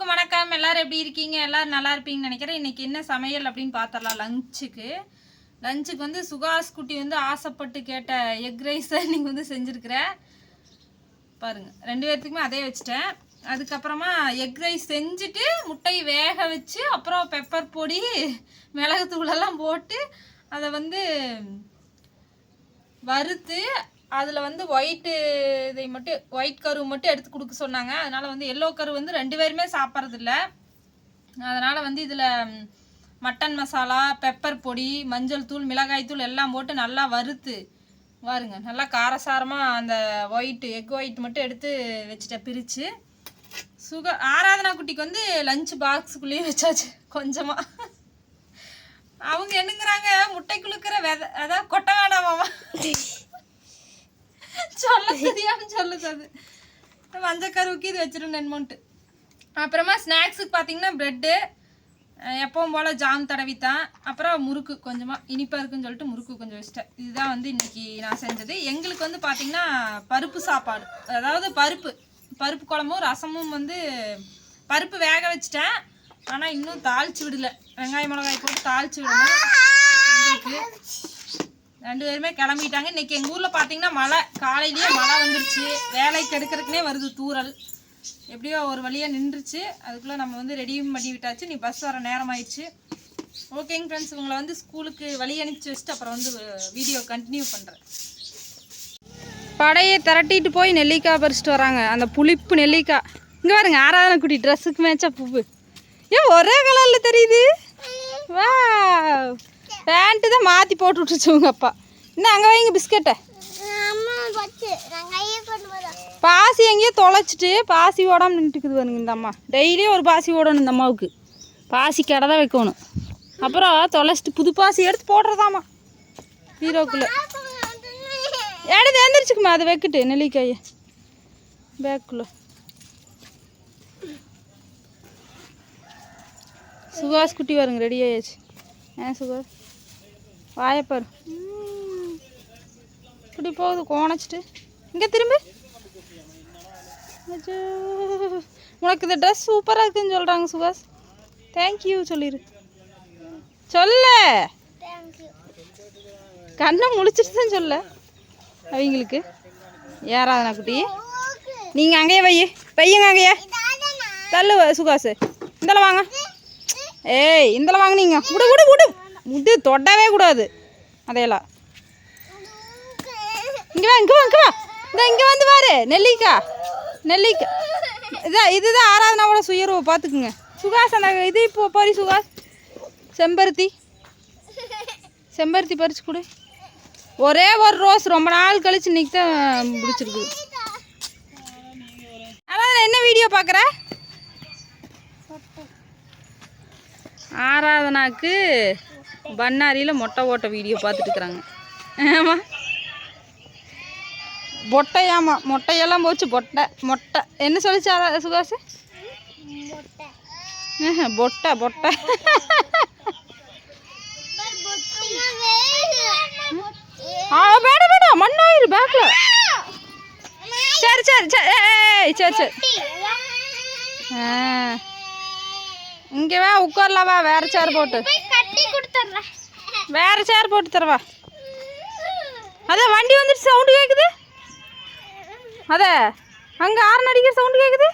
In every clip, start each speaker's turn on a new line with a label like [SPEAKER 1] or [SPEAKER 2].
[SPEAKER 1] எல்லோருக்கும் வணக்கம். எல்லாரும் எப்படி இருக்கீங்க? எல்லாரும் நல்லா இருப்பீங்கன்னு நினைக்கிறேன். இன்னைக்கு என்ன சமையல் அப்படின்னு பார்த்தரலாம் லஞ்சுக்கு லஞ்சுக்கு வந்து சுகாஸ் குட்டி வந்து ஆசைப்பட்டு கேட்ட எக் ரைஸை நீங்கள் வந்து செஞ்சுருக்குற. பாருங்கள் ரெண்டு பேர்த்துக்குமே அதே வச்சுட்டேன். அதுக்கப்புறமா எக் ரைஸ் செஞ்சுட்டு முட்டையை வேக வச்சு அப்புறம் பெப்பர் பொடி மிளகுத்தூளெல்லாம் போட்டு அதை வந்து வறுத்து அதில் வந்து ஒயிட்டு இதை மட்டும் ஒயிட் கரு மட்டும் எடுத்து கொடுக்க சொன்னாங்க. அதனால் வந்து எல்லோ கரு வந்து ரெண்டு பேருமே சாப்பிட்றதில்ல. அதனால் வந்து இதில் மட்டன் மசாலா பெப்பர் பொடி மஞ்சள் தூள் மிளகாய் தூள் எல்லாம் போட்டு நல்லா வறுத்து பாருங்க நல்லா காரசாரமாக அந்த ஒயிட் எக் ஒயிட் மட்டும் எடுத்து வச்சுட்டேன் பிரித்து சுக ஆராதனா குட்டிக்கு வந்து லஞ்ச் பாக்ஸுக்குள்ளேயே வச்சாச்சு கொஞ்சமாக அவங்க என்னங்கிறாங்க? முட்டைக்குழுக்கிற வெதை அதான் கொட்டை வேணாமாமா சொல்ல தெரியாம சொல்லுது அது மஞ்சள் கருவுக்கு இது வச்சிருந்தேன் என்னமோன்ட்டு அப்புறமா ஸ்நாக்ஸுக்கு பார்த்தீங்கன்னா ப்ரெட்டு எப்பவும் போல் ஜாம் தடவித்தான் அப்புறம் முறுக்கு கொஞ்சமாக இனிப்பாக இருக்குன்னு சொல்லிட்டு முறுக்கு கொஞ்சம் வச்சிட்டேன். இதுதான் வந்து இன்னைக்கு நான் செஞ்சது. எங்களுக்கு வந்து பார்த்தீங்கன்னா பருப்பு சாப்பாடு அதாவது பருப்பு பருப்பு குழம்பும் ரசமும் வந்து பருப்பு வேக வச்சிட்டேன். ஆனால் இன்னும் தாளிச்சு விடல. வெங்காயம் மிளகாய் போட்டு தாளிச்சு விடணும். எங்களுக்கு ரெண்டு பேருமே கிளம்பிட்டாங்க. இன்னைக்கு எங்கள் ஊரில் பார்த்தீங்கன்னா மழை. காலையிலேயே மழை வந்துருச்சு. வேலைக்கு எடுக்கிறதுக்குனே வருது தூறல். எப்படியோ ஒரு வழியாக நின்றுச்சு. அதுக்குள்ளே நம்ம வந்து ரெடியும் பண்ணி விட்டாச்சு. நீ பஸ் வர நேரம் ஆயிடுச்சு ஓகேங்க ஃப்ரெண்ட்ஸ் உங்களை வந்து ஸ்கூலுக்கு வழி அனுப்பிச்சு வச்சுட்டு அப்புறம் வந்து வீடியோ கண்டினியூ பண்ணுறேன் படையை திரட்டிட்டு போய் நெல்லிக்காய் பறிச்சுட்டு வராங்க. அந்த புளிப்பு நெல்லிக்காய். இங்கே பாருங்க ஆராதனை குட்டி ட்ரெஸ்ஸுக்கு மேட்சா பூவு ஏன் ஒரே கலரில் தெரியுது. வா பேண்ட்டு தான் மாற்றி போட்டு விட்டுச்சு உங்க அப்பா. இன்னும் அங்கே வைங்க பிஸ்கட்டை. பாசி எங்கேயோ தொலைச்சிட்டு பாசி ஓடாமல் நின்றுக்குது பாருங்க இந்த அம்மா. டெய்லியும் ஒரு பாசி ஓடணும் இந்த அம்மாவுக்கு. பாசி கடை தான் வைக்கணும். அப்புறம் தொலைச்சிட்டு புது பாசி எடுத்து போடுறதாம்மா. ஹீரோக்குள்ளே. எடுத்து எழுந்திரிச்சுக்குமா அதை வைக்கிட்டு நெல்லிக்காயை. பேக்குள்ளே. சுகாஸ் குட்டி வருங்க ரெடி ஆயாச்சு. ஏன் சுகாஸ் வாயப்பாரு. இப்படி போகுது கோணச்சிட்டு. இங்கே திரும்பி. உனக்கு இந்த ட்ரெஸ் சூப்பராக இருக்குன்னு சொல்கிறாங்க சுபாஷ். தேங்க்யூ சொல்லிடு சொல்ல. கண்ணை முழிச்சிட்டு தான் சொல்ல. அவங்களுக்கு. ஏறாதனா குட்டி? நீங்கள் அங்கேயே வை. பையங்க அங்கேயே. தள்ளு சுகாசு இந்தல வாங்க. ஏய் இந்தல வாங்க நீங்கள் விடு விடு விடு. முட்டு தொடவே கூடாது. அதையெல்லாம். இங்கே வா இங்கே வா இங்கே வா. இந்த இங்கே வந்து பாரு நெல்லிக்காய் நெல்லிக்காய் இதான் இதுதான் ஆராதனாவோட சுயர்வை பார்த்துக்குங்க சுகாஸ் அந்த இது இப்போ பறி சுகாஸ். செம்பருத்தி. செம்பருத்தி பறிச்சு கொடு. ஒரே ஒரு ரோஸ் ரொம்ப நாள் கழிச்சு இன்னைக்கு தான் பிடிச்சிருக்கு அதான் என்ன வீடியோ பார்க்குற ஆராதனாக்கு பண்ணாரியில் மொட்டை ஓட்ட வீடியோ பார்த்துட்டு இருக்கிறாங்க ஆமாம் பொட்டையாமா மொட்டையெல்லாம் போச்சு பொட்டை மொட்டை. என்ன சொல்லிச்சு சுகாசு? பொட்டை பொட்டை. ஆ வேணாம் வேணாம் மண்ணாயிரு பேக்கில் சரி சரி சரி. ஏய் சரி சரி. ஆ. இங்கே வா உட்காரலாம் வா. வேற சேர் போட்டு. வேற சேர் போட்டு தரவா? அதான் வண்டி வந்துட்டு சவுண்டு கேட்குது அதே அங்கே ஆறு அடிக்கிற சவுண்டு கேட்குது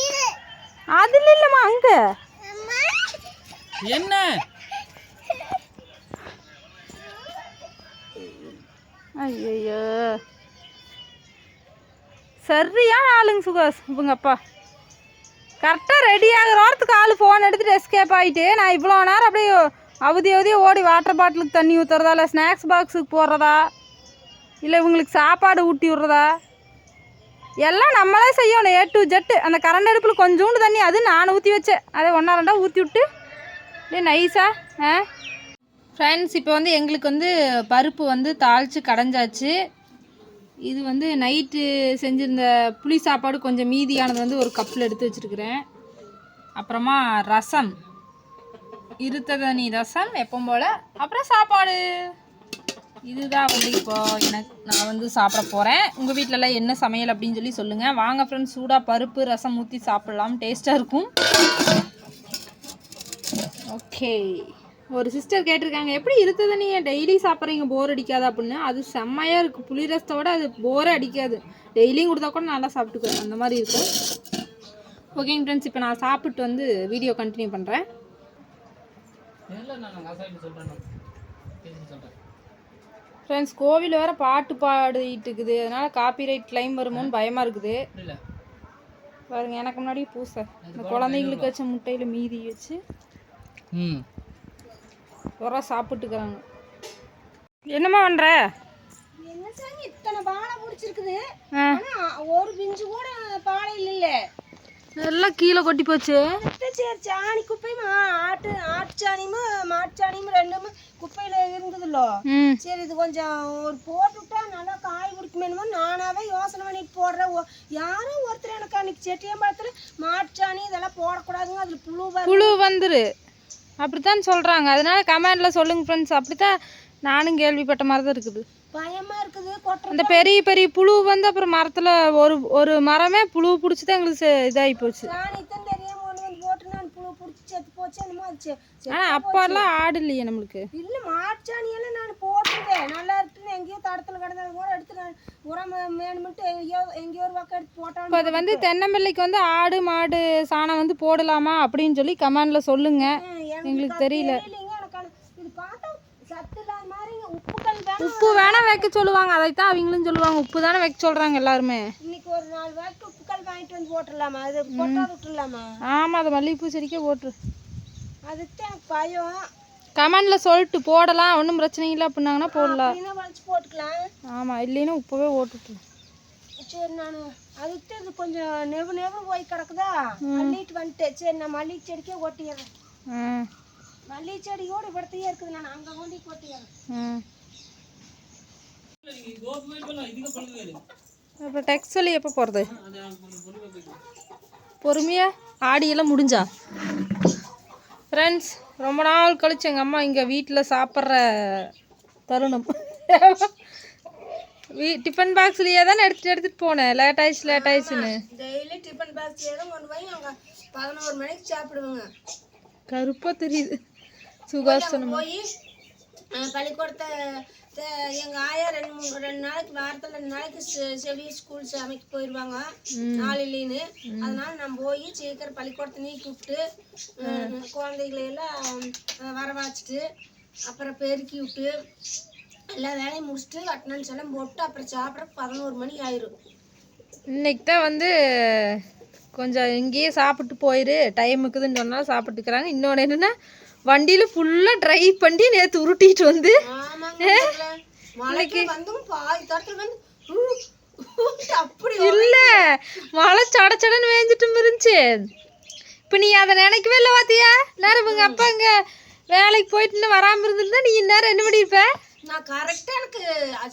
[SPEAKER 2] இது
[SPEAKER 1] அதில் இல்லைம்மா அங்கே.
[SPEAKER 2] அம்மா
[SPEAKER 3] என்ன?
[SPEAKER 1] ஐயோ சரியான ஆளுங்க சுகாஸ் இவங்க அப்பா கரெக்டாக ரெடி ஆகிற வாரத்துக்கு ஆள் ஃபோன் எடுத்துகிட்டு எஸ்கேப் ஆகிட்டு நான் இவ்வளோ நேரம் அப்படியே அவதி அவதி ஓடி வாட்டர் பாட்டிலுக்கு தண்ணி ஊற்றுறதா இல்லை ஸ்நாக்ஸ் பாக்ஸுக்கு போடுறதா இல்லை இவங்களுக்கு சாப்பாடு ஊட்டி விட்றதா? எல்லாம் நம்மளே செய்யணும் ஏ டு ஜெட்டு அந்த கரண்ட் அடுப்பில் கொஞ்சோண்டு தண்ணி அது நான் ஊற்றி வச்சேன். அதை ஒன்றா ரெண்டா ஊற்றி விட்டு அப்படியே நைஸா ஆ ஃப்ரெண்ட்ஸ் இப்போ வந்து எங்களுக்கு வந்து பருப்பு வந்து தாளித்து கடைஞ்சாச்சு. இது வந்து நைட்டு செஞ்சிருந்த புளி சாப்பாடு கொஞ்சம் மீதியானது வந்து ஒரு கப்பில் எடுத்து வச்சுருக்கிறேன். அப்புறமா ரசம். இருத்ததனி ரசம் எப்பவும் போல். அப்புறம் சாப்பாடு. இதுதான் வந்து இப்போது எனக்கு நான் வந்து சாப்பிட போகிறேன் உங்கள் வீட்டிலலாம் என்ன சமையல் அப்படின்னு சொல்லி சொல்லுங்கள் வாங்க ஃப்ரெண்ட்ஸ் சூடாக பருப்பு ரசம் ஊற்றி சாப்பிட்லாம். டேஸ்ட்டாக இருக்கும். ஓகே ஒரு சிஸ்டர் கேட்டிருக்காங்க எப்படி இருக்குது நீ? டெய்லி சாப்பிட்றீங்க போர் அடிக்காதா அப்படின்னு. அது செம்மையாக இருக்குது புளி ரசத்தோட அது போரே அடிக்காது. டெய்லியும் கொடுத்தா கூட நல்லா சாப்பிட்டுக்குவேன். அந்த மாதிரி இருக்கும் ஓகேங்க ஃப்ரெண்ட்ஸ் இப்போ நான் சாப்பிட்டு வந்து வீடியோ கண்டினியூ பண்ணுறேன் ஃப்ரெண்ட்ஸ் கோவில் வேற பாட்டு பாடிட்டு இருக்குது. அதனால காப்பிரைட் கிளைம் வருமோன்னு பயமா இருக்குது. பாருங்க எனக்கு முன்னாடி பூசை. இந்த குழந்தைங்களுக்கு வச்ச முட்டையில மீதி வச்சு.
[SPEAKER 3] ம்.
[SPEAKER 1] உர சாப்பிட்டுக்கிறாங்க. என்னம்மா பண்ற?
[SPEAKER 2] என்ன சாமி இத்தனை பானை பிடிச்சிருக்குது. ஒரு பிஞ்சு கூட பானையில் இல்ல
[SPEAKER 1] எல்லாம் கீழே கொட்டி போச்சு.
[SPEAKER 2] சரி சாணி குப்பையும்? ஆ- ஆட்டு ஆட்டுச்சாணியும் மாட்டுச்சாணியும் ரெண்டுமே குப்பையில இருந்ததுல்லோ. சரி இது கொஞ்சம் ஒரு போட்டு விட்டா நல்லா காய் பிடிக்குமேனுமோ நானாவே யோசனை பண்ணிட்டு போடுறேன். ஒ- யாரோ ஒருத்தர் எனக்கு அன்னைக்கு செட்டியம்பாளத்துல மாட்டுச்சாணி இதெல்லாம் போடக்கூடாதுங்க. அதுல புழு
[SPEAKER 1] புழு வந்துரு. அப்படித்தான் சொல்றாங்க. அதனால கமெண்ட்ல சொல்லுங்க ஃப்ரெண்ட்ஸ் அப்படித்தான் நானும் கேள்விப்பட்ட மாதிரி தான் இருக்குது.
[SPEAKER 2] பயமா இருக்குது
[SPEAKER 1] அந்த பெரிய பெரிய புழு வந்து அப்புறம் மரத்துல ஒரு ஒரு மரமே புழு பிடிச்சி தான் எங்களுக்கு இதாகி போச்சு
[SPEAKER 2] சாணி தான் தெரியாம ஒண்ணு வந்து போட்டு நான் புழு பிடிச்சி போச்சு என்னமோ அது செ- செ-
[SPEAKER 1] ஆனா அப்பெல்லாம் ஆடு இல்லையே நம்மளுக்கு.
[SPEAKER 2] இல்ல மாட்டுச்சாணி எல்லாம் நான் போட்டுட்டேன் நல்லா இருக்குன்னு எங்கேயோ தடத்துல கிடந்தாலும் கூட எடுத்து நான் உரம் வேணுமென்ட்டு எங்கேயோ எங்கேயோ ஒரு பக்கம் எடுத்து போட்டாலும்
[SPEAKER 1] இப்போ அது வந்து தென்னம்பிள்ளைக்கு வந்து ஆடு மாடு சாணம் வந்து போடலாமா அப்படின்னு சொல்லி கமெண்ட்ல சொல்லுங்க. எங்களுக்கு தெரியல.
[SPEAKER 2] இது பார்த்தா சத்து இல்லாத மாதிரி
[SPEAKER 1] உப்பு வேணா வைக்க சொல்லுவாங்க. அதைத்தான் அவங்களும் சொல்லுவாங்க. உப்பு தானே வைக்க சொல்றாங்க எல்லாருமே.
[SPEAKER 2] இன்னைக்கு ஒரு நாலு பேருக்கு உப்புக்கல் வாங்கிட்டு வந்து போட்டுடலாமா? அது போட்டாது விட்டுடலாமா?
[SPEAKER 1] ஆமா அது மல்லிகைப்பூ செடிக்கே போட்டுரு.
[SPEAKER 2] அதுதான் எனக்கு பயம்.
[SPEAKER 1] கமெண்ட்ல சொல்லிட்டு போடலாம். ஒன்றும் பிரச்சனை இல்லை அப்படின்னாங்கன்னா போடலாம்.
[SPEAKER 2] போட்டுக்கலாம்.
[SPEAKER 1] ஆமா இல்லைன்னா உப்பவே ஓட்டுட்டு.
[SPEAKER 2] சரி நான். அதுக்கு இது கொஞ்சம் நெவு நெவு போய் கிடக்குதா? மல்லிட்டு வந்துட்டேன். சரி நான் மல்லிகை செடிக்கே ஓட்டிடுறேன்.
[SPEAKER 1] ஆ.
[SPEAKER 2] மல்லிகை செடியோட இவ்வளத்தையே இருக்குது. நான் அங்கே கொண்டு கொட்டிடுறேன்
[SPEAKER 1] ம் அப்புறம் டெக்ஸ்டலி எப்போ போகிறது பொறுமையா? ஆடியெல்லாம் முடிஞ்சா? ஃப்ரெண்ட்ஸ் ரொம்ப நாள் கழிச்சு எங்கள் அம்மா இங்கே வீட்டில் சாப்பிட்ற தருணம். வீ டிஃபன் பாக்ஸ்லேயே தானே எடுத்துகிட்டு எடுத்துகிட்டு போனேன். லேட் ஆயிடுச்சு லேட் ஆயிடுச்சுன்னு.
[SPEAKER 2] டெய்லி டிஃபன் பாக்ஸ்லேயே தான் கொண்டு போய் அங்கே பதினோரு மணிக்கு சாப்பிடுவேங்க.
[SPEAKER 1] கருப்பாக தெரியுது. சுகாசனம்
[SPEAKER 2] போய் பள்ளிக்கூடத்தை எங்கள் ஆயா ரெண்டு மூணு ரெண்டு நாளைக்கு வாரத்தில் ரெண்டு நாளைக்கு செ- செவிய ஸ்கூல் சமைக்க போயிடுவாங்க நாளிலின்னு அதனால நான் போய் சீக்கிரம் பள்ளிக்கூடத்தை நீக்கி விட்டு அஹ், குழந்தைகளை எல்லாம் அஹ், வரவழைச்சிட்டு அப்புறம் பெருக்கி விட்டு எல்லா வேலையும் முடிச்சுட்டு அட்டனன்ஸ் எல்லாம் போட்டு அப்புறம் சாப்பிட பதினோரு மணி ஆயிரும்.
[SPEAKER 1] இன்னைக்கு தான் வந்து கொஞ்சம் இங்கேயே சாப்பிட்டு போயிரு. டைம் இருக்குதுன்னு சொன்னாலும் சாப்பிட்டுக்கிறாங்க. இன்னொன்று என்னென்னா வண்டியில் ஃபுல்லாக ட்ரைவ் பண்ணி நேற்று உருட்டிட்டு வந்து. இல்லை மழை சட சடன்னு வேஞ்சிட்டு இருந்துச்சு. இப்போ நீ அதை நினைக்கவே இல்லை பார்த்தியா நேரம் இவங்க அப்பா இங்கே வேலைக்கு போயிட்டு வராமல் இருந்திருந்தா நீ இந்நேரம் என்ன பண்ணியிருப்ப
[SPEAKER 2] நான் கரெக்டா எனக்கு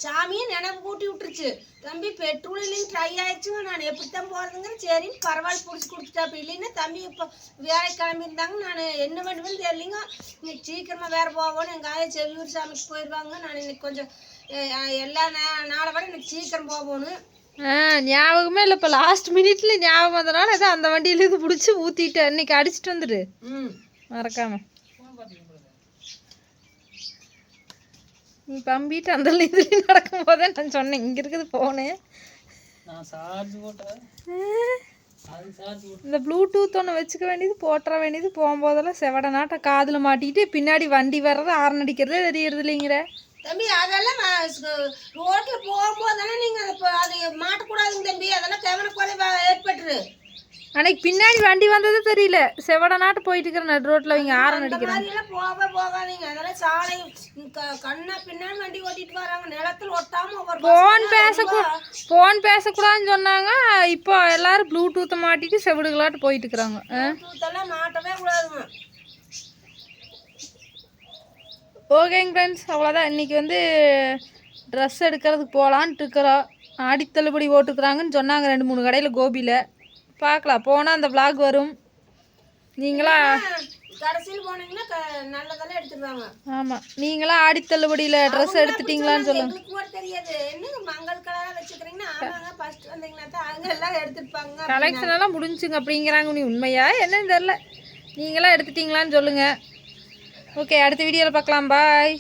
[SPEAKER 2] சாமியே நினைவு கூட்டி விட்டுருச்சு. தம்பி பெட்ரோல் இல்லைன்னு ட்ரை ஆயிடுச்சுங்க. நான் எப்படித்தான் போறதுங்க? சரின்னு பரவாயில்ல பிடிச்சி கொடுத்துட்டாப்ப இல்லைன்னா தம்பி இப்போ வேலைக்கு கிளம்பியிருந்தாங்க. நான் என்ன பண்ணுவேன்னு தெரியலிங்க. இன்னைக்கு சீக்கிரமா வேற போவோன்னு எங்கள் ஆயா செவியூர் சாமிக்கு போயிடுவாங்க நான் இன்னைக்கு கொஞ்சம் எல்லா நாளை விட இன்னைக்கு சீக்கிரம் போகணும்.
[SPEAKER 1] ஆ ஞாபகமே இல்லை. இப்போ லாஸ்ட் மினிட்ல ஞாபகம் வந்தனால ஏதோ அந்த வண்டியில பிடிச்சி ஊற்றிட்டு இன்னைக்கு அடிச்சிட்டு வந்துடு
[SPEAKER 2] ம்
[SPEAKER 1] மறக்காம நீ பம்பிட்டு அந்த இதுலேயும் நடக்கும் போதே நான் சொன்னேன் இங்கே இருக்குது
[SPEAKER 3] போட்டு
[SPEAKER 1] இந்த ப்ளூடூத் ஒன்று வச்சுக்க வேண்டியது போட்டுற வேண்டியது போகும்போதெல்லாம் செவட நாட்டம் காதில் மாட்டிக்கிட்டு பின்னாடி வண்டி வர்றது ஆரன் அடிக்கிறதே தெரியறது இல்லைங்கிற
[SPEAKER 2] தம்பி அதெல்லாம் ரோட்ல போகும்போது தானே நீங்க அதை ப- அதை மாட்டக்கூடாதுங்க தம்பி அதெல்லாம் கவனக்குறைவா ஏற்பட்டுரு
[SPEAKER 1] அன்னைக்கு பின்னாடி வண்டி வந்ததே தெரியல. செவட நாட்டு போயிட்டு இருக்கிற நடு ரோட்டில் இவங்க ஆரன் அடிக்கிறாங்க
[SPEAKER 2] போக போகாதீங்க. அதெல்லாம் சாலை கண்ணா பின்னாடி வண்டி ஓட்டிட்டு வராங்க. நிலத்துல ஒட்டாம ஒரு
[SPEAKER 1] ஃபோன் பேசக்கூ ஃபோன் பேசக்கூடாதுன்னு சொன்னாங்க. இப்போ எல்லாரும் ப்ளூடூத்தை மாட்டிட்டு செவிடுகளாட்டு போயிட்டு இருக்கிறாங்க
[SPEAKER 2] மாட்டவே கூடாதுங்க.
[SPEAKER 1] ஓகேங்க ஃப்ரெண்ட்ஸ் அவ்வளோதான் இன்றைக்கி வந்து ட்ரெஸ் எடுக்கிறதுக்கு போகலான்ட்டு இருக்கிறோம். ஆடி தள்ளுபடி ஓட்டுக்கிறாங்கன்னு சொன்னாங்க ரெண்டு மூணு கடையில் கோபியில். பார்க்கலாம். போனால் அந்த vlog வரும். நீங்களா?
[SPEAKER 2] கடைசியில் போனீங்கன்னா நல்லதெல்லாம் எடுத்துருவாங்க
[SPEAKER 1] ஆமாம் நீங்களாம் ஆடி தள்ளுபடியில் ட்ரெஸ் எடுத்துட்டீங்களான்னு சொல்லுங்க.
[SPEAKER 2] எங்களுக்கு கூட தெரியாது. என்ன மங்கள் கலரா வச்சுக்கிறீங்கன்னா ஆமாங்க ஃபர்ஸ்ட் வந்தீங்கன்னா தான் அவங்க எல்லாம் எடுத்துருப்பாங்க
[SPEAKER 1] கலெக்ஷன் எல்லாம் முடிஞ்சுங்க அப்படிங்கிறாங்க நீ உண்மையா? என்னன்னு தெரில நீங்களாம் எடுத்துட்டீங்களான்னு சொல்லுங்கள் ஓகே அடுத்த வீடியோவில் பார்க்கலாம். பாய்